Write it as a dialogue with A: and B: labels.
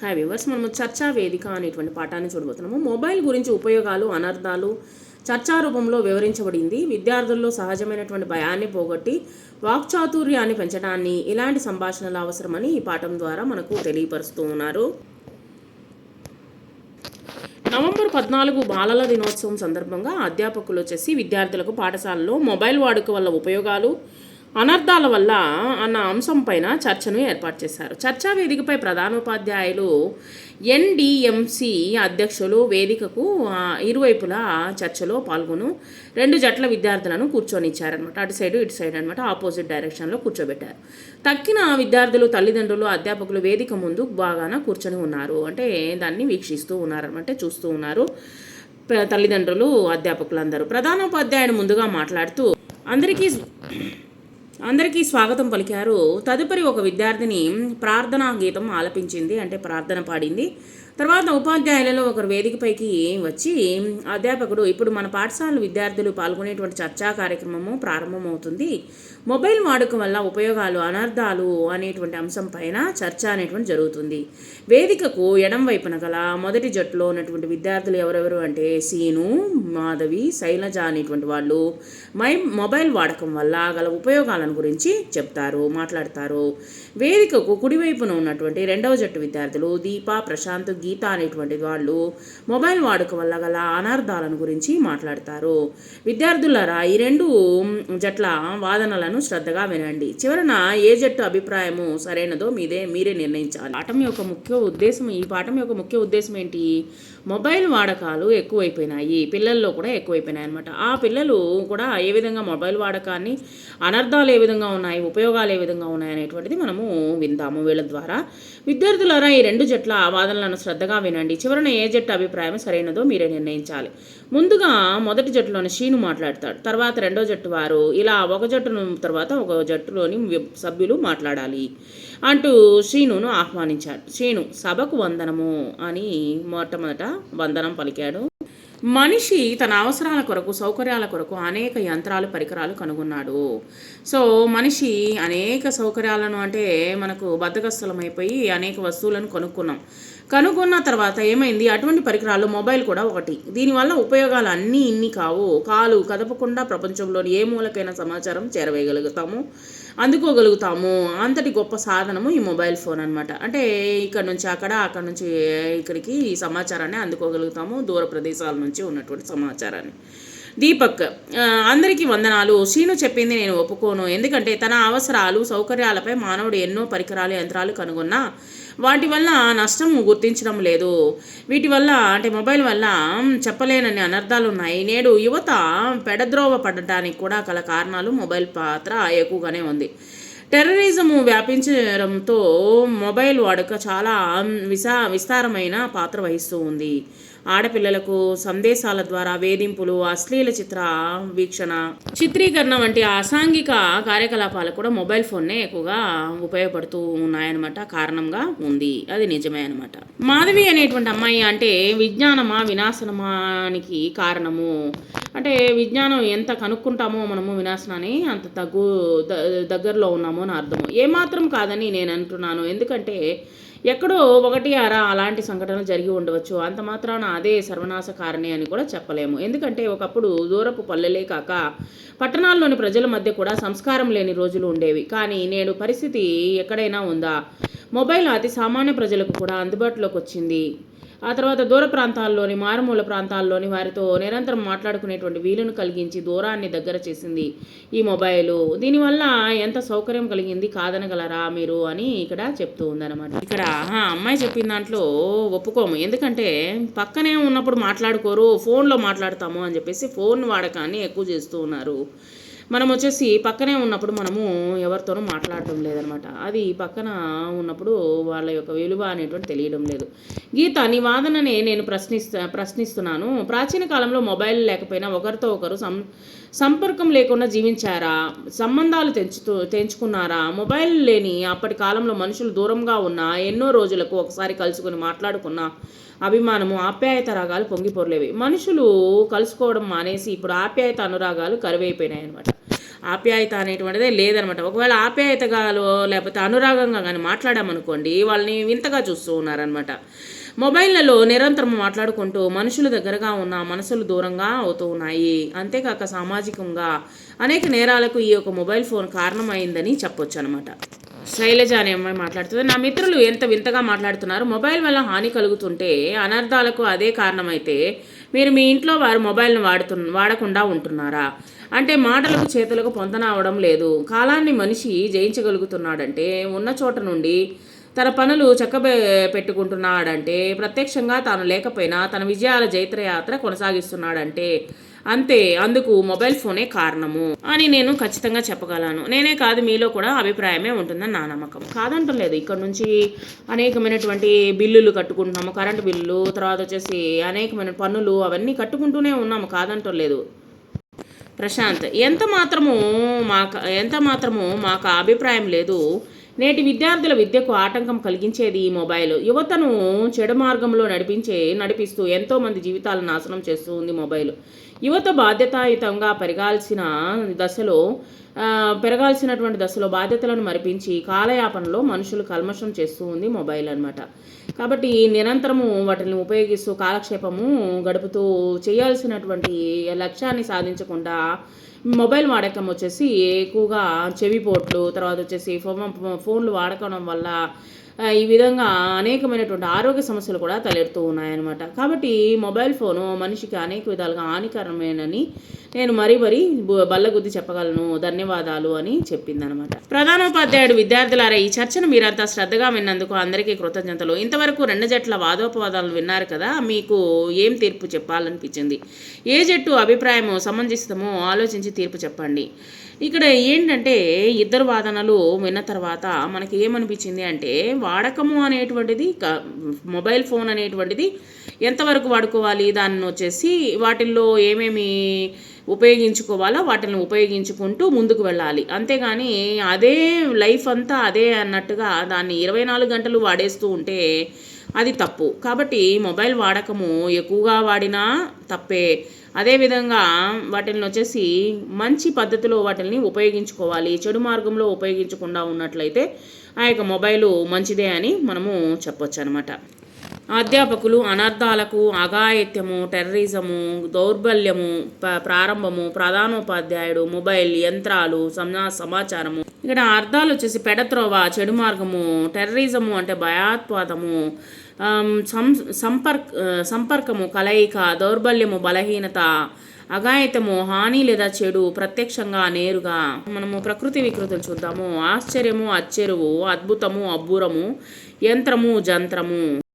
A: Hi viewers మనము చర్చా వేదిక అనేటువంటి పాఠాన్ని చూడబోతున్నాము. మొబైల్ గురించి ఉపయోగాలు అనర్థాలు చర్చా రూపంలో వివరించబడింది. విద్యార్థుల్లో సహజమైనటువంటి భయాన్ని పోగొట్టి వాక్చాతుర్యాన్ని పెంచడాన్ని ఇలాంటి సంభాషణలు అవసరమని ఈ పాఠం ద్వారా మనకు తెలియపరుస్తూ ఉన్నారు. నవంబర్ పద్నాలుగు బాలల దినోత్సవం సందర్భంగా అధ్యాపకులు వచ్చేసి విద్యార్థులకు పాఠశాలలో మొబైల్ వాడుక వల్ల ఉపయోగాలు అనర్థాల వల్ల అన్న అంశం పైన చర్చను ఏర్పాటు చేశారు. చర్చా వేదికపై ప్రధానోపాధ్యాయులు ఎన్డిఎంసి అధ్యక్షులు వేదికకు ఇరువైపులా చర్చలో పాల్గొను రెండు జట్ల విద్యార్థులను కూర్చొనిచ్చారనమాట అటు సైడ్ ఇటు సైడ్ అనమాట ఆపోజిట్ డైరెక్షన్లో కూర్చోబెట్టారు. తక్కిన విద్యార్థులు తల్లిదండ్రులు అధ్యాపకులు వేదిక ముందు బాగాన కూర్చొని ఉన్నారు. అంటే దాన్ని వీక్షిస్తూ ఉన్నారనమాట చూస్తూ ఉన్నారు తల్లిదండ్రులు అధ్యాపకులందరూ. ప్రధానోపాధ్యాయుడు ముందుగా మాట్లాడుతూ అందరికీ అందరికీ స్వాగతం పలికారు. తదుపరి ఒక విద్యార్థిని ప్రార్థనా గీతం ఆలపించింది అంటే ప్రార్థన పాడింది. తర్వాత ఉపాధ్యాయులలో ఒకరు వేదికపైకి వచ్చి అధ్యాపకుడు ఇప్పుడు మన పాఠశాల విద్యార్థులు పాల్గొనేటువంటి చర్చా కార్యక్రమము ప్రారంభమవుతుంది. మొబైల్ వాడకం వల్ల ఉపయోగాలు అనర్థాలు అనేటువంటి అంశం పైన చర్చ అనేటువంటి జరుగుతుంది. వేదికకు ఎడం వైపున గల మొదటి జట్టులో ఉన్నటువంటి విద్యార్థులు ఎవరెవరు అంటే సీను మాధవి శైలజ అనేటువంటి వాళ్ళు. మై మొబైల్ వాడకం వల్ల గల ఉపయోగాలను గురించి చెప్తారు మాట్లాడతారు. వేదికకు కుడివైపున ఉన్నటువంటి రెండవ జట్టు విద్యార్థులు దీప ప్రశాంత్ గీత అనేటువంటి వాళ్ళు మొబైల్ వాడుక వల్ల గల అనార్థాలను గురించి మాట్లాడతారు. విద్యార్థులారా ఈ రెండు జట్ల వాదనలను శ్రద్ధగా వినండి. చివరన ఏ జట్టు అభిప్రాయము సరైనదో మీదే మీరే నిర్ణయించాలి. పాఠం యొక్క ముఖ్య ఉద్దేశం ఈ పాఠం యొక్క ముఖ్య ఉద్దేశం ఏంటి? మొబైల్ వాడకాలు ఎక్కువైపోయినాయి. పిల్లల్లో కూడా ఎక్కువైపోయినాయి అనమాట ఆ పిల్లలు కూడా ఏ విధంగా మొబైల్ వాడకాన్ని అనర్థాలు ఏ విధంగా ఉన్నాయి ఉపయోగాలు ఏ విధంగా ఉన్నాయి అనేటువంటిది మనము విందాము వీళ్ళ ద్వారా. విద్యార్థులారా ఈ రెండు జట్ల వాదనలను శ్రద్ధగా వినండి. చివరన ఏ జట్టు అభిప్రాయం సరైనదో మీరే నిర్ణయించాలి. ముందుగా మొదటి జట్టులోని షీను మాట్లాడతాడు. తర్వాత రెండో జట్టు వారు ఇలా ఒక జట్టును తర్వాత ఒక జట్టులోని సభ్యులు మాట్లాడాలి అంటూ శ్రీనును ఆహ్వానించాడు. శ్రీను సభకు వందనము అని మొట్టమొదట వందనం పలికాడు. మనిషి తన అవసరాల కొరకు సౌకర్యాల కొరకు అనేక యంత్రాలు పరికరాలు కనుగొన్నాడు. సో మనిషి అనేక సౌకర్యాలను అంటే మనకు బద్దకస్థలమైపోయి అనేక వస్తువులను కొనుక్కున్నాం. కనుగొన్న తర్వాత ఏమైంది? అటువంటి పరికరాలు మొబైల్ కూడా ఒకటి. దీనివల్ల ఉపయోగాలు అన్నీ ఇన్ని కావు. కాలు కదపకుండా ప్రపంచంలోని ఏ మూలకైనా సమాచారం చేరవేయగలుగుతాము. అందుకోగలుగుతాము. అంతటి గొప్ప సాధనము ఈ మొబైల్ ఫోన్ అనమాట అంటే ఇక్కడ నుంచి అక్కడ అక్కడ నుంచి ఇక్కడికి ఈ సమాచారాన్ని అందుకోగలుగుతాము. దూర ప్రదేశాల నుంచి ఉన్నటువంటి సమాచారాన్ని. దీపక్ అందరికీ వందనాలు. శ్రీను చెప్పింది నేను ఒప్పుకోను. ఎందుకంటే తన అవసరాలు సౌకర్యాలపై మానవుడు ఎన్నో పరికరాలు యంత్రాలు కనుగొన్నా వాటి వల్ల నష్టం గుర్తించడం లేదు. వీటి వల్ల అంటే మొబైల్ వల్ల చెప్పలేనని అనర్థాలు ఉన్నాయి. నేడు యువత పెడద్రోవ పడటానికి కూడా గల కారణాలు మొబైల్ పాత్ర ఎక్కువగానే ఉంది. టెర్రరిజము వ్యాపించడంతో మొబైల్ వాడుక చాలా విసా విస్తారమైన పాత్ర వహిస్తూ ఉంది. ఆడపిల్లలకు సందేశాల ద్వారా వేధింపులు అశ్లీల చిత్ర వీక్షణ చిత్రీకరణ వంటి అసాంఘిక కార్యకలాపాలకు కూడా మొబైల్ ఫోన్నే ఎక్కువగా ఉపయోగపడుతూ ఉన్నాయన్నమాట. కారణంగా ఉంది. అది నిజమే అనమాట మాధవి అనేటువంటి అమ్మాయి అంటే విజ్ఞానమా వినాశనమానికి కారణము? అంటే విజ్ఞానం ఎంత కనుక్కుంటామో మనము వినాశనాన్ని అంత తగ్గు ద- దగ్గరలో ఉన్నామో అని అర్థము. ఏమాత్రం కాదని నేను అంటున్నాను. ఎందుకంటే ఎక్కడో ఒకటి అరా అలాంటి సంఘటనలు జరిగి ఉండవచ్చు. అంత మాత్రాన అదే సర్వనాశ కారణి అని కూడా చెప్పలేము. ఎందుకంటే ఒకప్పుడు దూరపు పల్లెలే కాక పట్టణాల్లోని ప్రజల మధ్య కూడా సంస్కారం లేని రోజులు ఉండేవి. కానీ నేడు పరిస్థితి ఎక్కడైనా ఉందా? మొబైల్ అతి సామాన్య ప్రజలకు కూడా అందుబాటులోకి వచ్చింది ఆ తర్వాత దూర ప్రాంతాల్లోని మారుమూల ప్రాంతాల్లోని వారితో నిరంతరం మాట్లాడుకునేటువంటి వీలును కలిగించి దూరాన్ని దగ్గర చేసింది ఈ మొబైలు. దీనివల్ల ఎంత సౌకర్యం కలిగింది కాదనగలరా మీరు అని ఇక్కడ చెప్తూ ఉందన్నమాట. ఇక్కడ అమ్మాయి చెప్పిన దాంట్లో ఒప్పుకోము. ఎందుకంటే పక్కనే ఉన్నప్పుడు మాట్లాడుకోరు ఫోన్లో మాట్లాడతాము అని చెప్పేసి ఫోన్ వాడకాన్ని ఎక్కువ చేస్తూ ఉన్నారు. మనం వచ్చేసి పక్కనే ఉన్నప్పుడు మనము ఎవరితోనూ మాట్లాడటం లేదనమాట. అది పక్కన ఉన్నప్పుడు వాళ్ళ యొక్క విలువ అనేటువంటి తెలియడం లేదు. గీత నీ వాదననే నేను ప్రశ్నిస్తా ప్రశ్నిస్తున్నాను. ప్రాచీన కాలంలో మొబైల్ లేకపోయినా ఒకరితో ఒకరు సం సంపర్కం లేకుండా జీవించారా? సంబంధాలు తెంచుతూ తెంచుకున్నారా? మొబైల్ లేని అప్పటి కాలంలో మనుషులు దూరంగా ఉన్న ఎన్నో రోజులకు ఒకసారి కలుసుకొని మాట్లాడుకున్న అభిమానము ఆప్యాయత రాగాలు పొంగిపొరలేవి. మనుషులు కలుసుకోవడం మానేసి ఇప్పుడు ఆప్యాయత అనురాగాలు కరువైపోయినాయి అనమాట ఆప్యాయత అనేటువంటిదే లేదనమాట. ఒకవేళ ఆప్యాయతగాలో లేకపోతే అనురాగంగా కానీ మాట్లాడామనుకోండి వాళ్ళని వింతగా చూస్తూ ఉన్నారనమాట. మొబైల్లలో నిరంతరం మాట్లాడుకుంటూ మనుషులు దగ్గరగా ఉన్న మనసులు దూరంగా అవుతూ ఉన్నాయి. అంతేకాక సామాజికంగా అనేక నేరాలకు ఈ యొక్క మొబైల్ ఫోన్ కారణమైందని చెప్పొచ్చు అనమాట శైలజ అనే అమ్మాయి మాట్లాడుతుంది. నా మిత్రులు ఎంత వింతగా మాట్లాడుతున్నారు. మొబైల్ వల్ల హాని కలుగుతుంటే అనర్థాలకు అదే కారణమైతే మీరు మీ ఇంట్లో వారు మొబైల్ను వాడుతు వాడకుండా ఉంటున్నారా? అంటే మాటలకు చేతులకు పొందన అవడం లేదు. కాలాన్ని మనిషి జయించగలుగుతున్నాడంటే ఉన్న చోట నుండి తన పనులు చక్కబె పెట్టుకుంటున్నాడంటే ప్రత్యక్షంగా తాను లేకపోయినా తన విజయాల జైత్రయాత్ర కొనసాగిస్తున్నాడంటే అంతే అందుకు మొబైల్ ఫోనే కారణము అని నేను ఖచ్చితంగా చెప్పగలను. నేనే కాదు మీలో కూడా అభిప్రాయమే ఉంటుందని నా నమ్మకం. కాదంటం లేదు ఇక్కడ నుంచి అనేకమైనటువంటి బిల్లులు కట్టుకుంటున్నాము కరెంటు బిల్లులు తర్వాత వచ్చేసి అనేకమైన పన్నులు అవన్నీ కట్టుకుంటూనే ఉన్నాము కాదంటం లేదు ప్రశాంత్ ఎంత మాత్రము మాకు ఎంత మాత్రము మాకు అభిప్రాయం లేదు. నేటి విద్యార్థుల విద్యకు ఆటంకం కలిగించేది ఈ మొబైల్. యువతను చెడు మార్గంలో నడిపించే నడిపిస్తూ ఎంతోమంది జీవితాలను నాశనం చేస్తూ ఉంది మొబైల్. యువత బాధ్యతాయుతంగా పెరగాల్సిన దశలో పెరగాల్సినటువంటి దశలో బాధ్యతలను మరిపించి కాలయాపనలో మనుషులు కల్మషం చేస్తూ ఉంది మొబైల్ అన్నమాట. కాబట్టి నిరంతరము వాటిని ఉపయోగిస్తూ కాలక్షేపము గడుపుతూ చేయాల్సినటువంటి లక్ష్యాన్ని సాధించకుండా మొబైల్ వాడకం వచ్చేసి ఎక్కువగా చెవిపోట్లు తర్వాత వచ్చేసి ఫోన్ ఫోన్లు వాడకడం వల్ల ఈ విధంగా అనేకమైనటువంటి ఆరోగ్య సమస్యలు కూడా తలెడుతూ ఉన్నాయన్నమాట. కాబట్టి మొబైల్ ఫోను మనిషికి అనేక విధాలుగా హానికరమేనని నేను మరీ మరీ బల్లగుద్ది చెప్పగలను ధన్యవాదాలు అని చెప్పిందనమాట ప్రధానోపాధ్యాయుడు విద్యార్థులారా ఈ చర్చను మీరంతా శ్రద్ధగా విన్నందుకు అందరికీ కృతజ్ఞతలు. ఇంతవరకు రెండు జట్ల వాదోపవాదాలు విన్నారు కదా మీకు ఏం తీర్పు చెప్పాలనిపించింది? ఏ జట్టు అభిప్రాయము సమంజసమో ఆలోచించి తీర్పు చెప్పండి. ఇక్కడ ఏంటంటే ఇద్దరు వాదనలు విన్న తర్వాత మనకి ఏమనిపించింది అంటే వాడకము అనేటువంటిది క- మొబైల్ ఫోన్ అనేటువంటిది ఎంతవరకు వాడుకోవాలి? దాన్ని వచ్చేసి వాటిల్లో ఏమేమి ఉపయోగించుకోవాలో వాటిని ఉపయోగించుకుంటూ ముందుకు వెళ్ళాలి. అంతేగాని అదే లైఫ్ అంతా అదే అన్నట్టుగా దాన్ని ఇరవై నాలుగు గంటలు వాడేస్తూ ఉంటే అది తప్పు. కాబట్టి మొబైల్ వాడకము ఎక్కువగా వాడినా తప్పే. అదేవిధంగా వాటిని వచ్చేసి మంచి పద్ధతిలో వాటిని ఉపయోగించుకోవాలి. చెడు మార్గంలో ఉపయోగించకుండా ఉన్నట్లయితే ఆ యొక్క మొబైలు మంచిదే అని మనము చెప్పొచ్చు అనమాట అధ్యాపకులు అనర్థాలకు అఘాయిత్యము టెర్రరిజము దౌర్బల్యము ప- ప్రారంభము ప్రధానోపాధ్యాయుడు మొబైల్ యంత్రాలు సమా సమాచారము. ఇక్కడ అర్థాలు వచ్చేసి పెడత్రోవ చెడు మార్గము టెర్రరిజము అంటే భయాత్వాదము సం సంపర్క సంపర్కము కలయిక దౌర్బల్యము బలహీనత అఘాయితము హాని లేదా చెడు ప్రత్యక్షంగా నేరుగా. మనము ప్రకృతి వికృతులు చూద్దాము. ఆశ్చర్యము అచ్చెరువు అద్భుతము అబ్బురము యంత్రము జంత్రము.